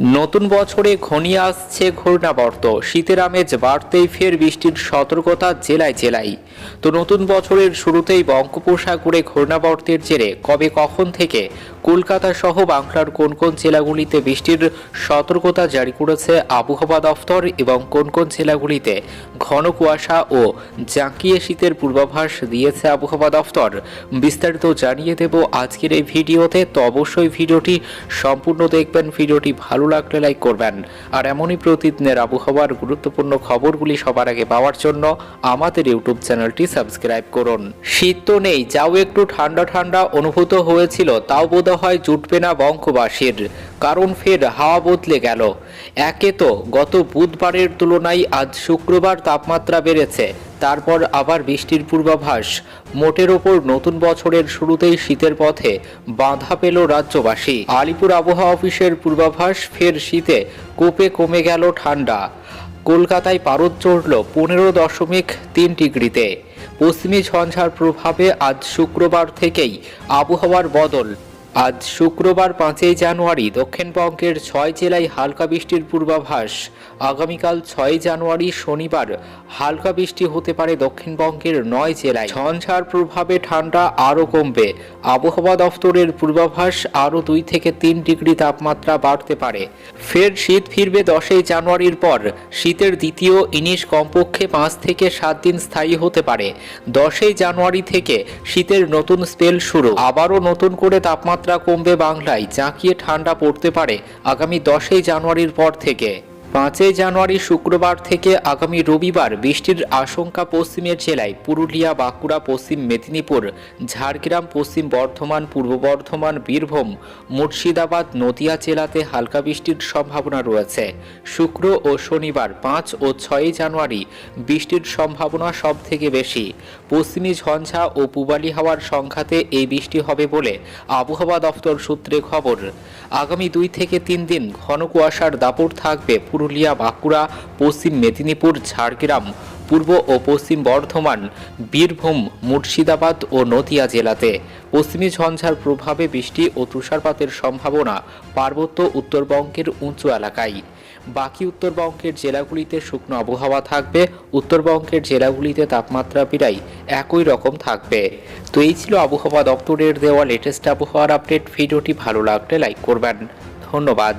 নতুন বছরে ঘনিয়ে আসছে ঘূর্ণাবর্ত। শীতের আমেজ বাড়তেই ফের বৃষ্টির সতর্কতা জেলায় জেলায়। তো নতুন বছরের শুরুতেই বঙ্গোপসাগরে ঘূর্ণাবর্তের জেরে কবে কখন থেকে কলকাতা সহ বাংলার কোন কোন জেলাগুলিতে বৃষ্টির সতর্কতা জারি করেছে আবহাওয়া দফতর এবং কোন কোন জেলাগুলিতে ঘন কুয়াশা ও জাঁকিয়ে শীতের পূর্বাভাস দিয়েছে আবহাওয়া দফতর? বিস্তারিত জানিয়ে দেব আজকের এই ভিডিওতে। তো অবশ্যই ভিডিওটি সম্পূর্ণ দেখবেন, ভিডিওটি ভালো লাগলে লাইক করবেন। আর এমনই প্রতিদিনের আবহাওয়ার গুরুত্বপূর্ণ খবরগুলি সবার আগে পাওয়ার জন্য আমাদের ইউটিউব চ্যানেলটি সাবস্ক্রাইব করুন। শীত তো নেই, যাও একটু ঠান্ডা ঠান্ডা অনুভূত হয়েছিল, তাও বোধ হয় জুটবে না বঙ্গবাসীর। কারণ ফের হাওয়া বদলে গেল। একে তো গত বুধবারের তুলনায় আজ শুক্রবার তাপমাত্রা বেড়েছে, তারপর আবার বৃষ্টির পূর্বাভাস। মোটের ওপর নতুন বছরের শুরুতেই শীতের পথে বাধা পেল রাজ্যবাসী। আলিপুর আবহাওয়া অফিসের পূর্বাভাস, ফের শীতে কোপে কমে গেল ঠান্ডা। কলকাতায় পারদ চড়ল পনেরো দশমিক তিন ডিগ্রিতে। পশ্চিমী ঝঞ্ঝার প্রভাবে আজ শুক্রবার থেকেই আবহাওয়ার বদল। আজ শুক্রবার পাঁচই জানুয়ারি দক্ষিণবঙ্গের ছয় জেলায় হালকা বৃষ্টির পূর্বাভাস। আগামীকাল ছয় জানুয়ারি শনিবার হালকা বৃষ্টি হতে পারে দক্ষিণবঙ্গের নয় জেলায়। ঝঞ্ঝার প্রভাবে ঠান্ডা আরও কমবে। আবহাওয়া দফতরের পূর্বাভাস আরও দুই থেকে তিন ডিগ্রি তাপমাত্রা বাড়তে পারে। ফের শীত ফিরবে দশই জানুয়ারির পর। শীতের দ্বিতীয় ইনিশ কমপক্ষে পাঁচ থেকে সাত দিন স্থায়ী হতে পারে। দশই জানুয়ারি থেকে শীতের নতুন স্পেল শুরু। আবারও নতুন করে তাপমাত্রা কমবে বাংলায় জাঁকিয়ে ঠান্ডা পড়তে পারে আগামী দশই জানুয়ারির পর থেকে। পাঁচই জানুয়ারি শুক্রবার থেকে আগামী রবিবার বৃষ্টির আশঙ্কা পশ্চিমের জেলায় পুরুলিয়া, বাঁকুড়া, পশ্চিম মেদিনীপুর, ঝাড়গ্রাম, পশ্চিম বর্ধমান, পূর্ব বর্ধমান, বীরভূম, মুর্শিদাবাদ, নদিয়া জেলাতে হালকা বৃষ্টির সম্ভাবনা রয়েছে। শুক্র ও শনিবার পাঁচ ও ছয়ই জানুয়ারি বৃষ্টির সম্ভাবনা সব থেকে বেশি। পশ্চিমী ঝঞ্ঝা ও পূবালি হাওয়ার সংঘাতে এই বৃষ্টি হবে বলে আবহাওয়া দফতর সূত্রে খবর। আগামী দুই থেকে তিন দিন ঘন কুয়াশার দাপট থাকবে পুরুলিয়া, বাঁকুড়া, পশ্চিম মেদিনীপুর, ঝাড়গ্রাম, পূর্ব ও পশ্চিম বর্ধমান, বীরভূম, মুর্শিদাবাদ ও নদিয়া জেলাতে পশ্চিমী ঝঞ্ঝার প্রভাবে বৃষ্টি ও তুষারপাতের সম্ভাবনা পার্বত্য উত্তরবঙ্গের উঁচু এলাকায়। বাকি উত্তরবঙ্গের জেলাগুলিতে শুকনো আবহাওয়া থাকবে, উত্তরবঙ্গের জেলাগুলিতে তাপমাত্রা প্রায় একই রকম থাকবে। তো এই ছিল আবহাওয়া দপ্তরের দেওয়া লেটেস্ট আবহাওয়ার আপডেট ভিডিওটি ভালো লাগলে লাইক করবেন। ধন্যবাদ।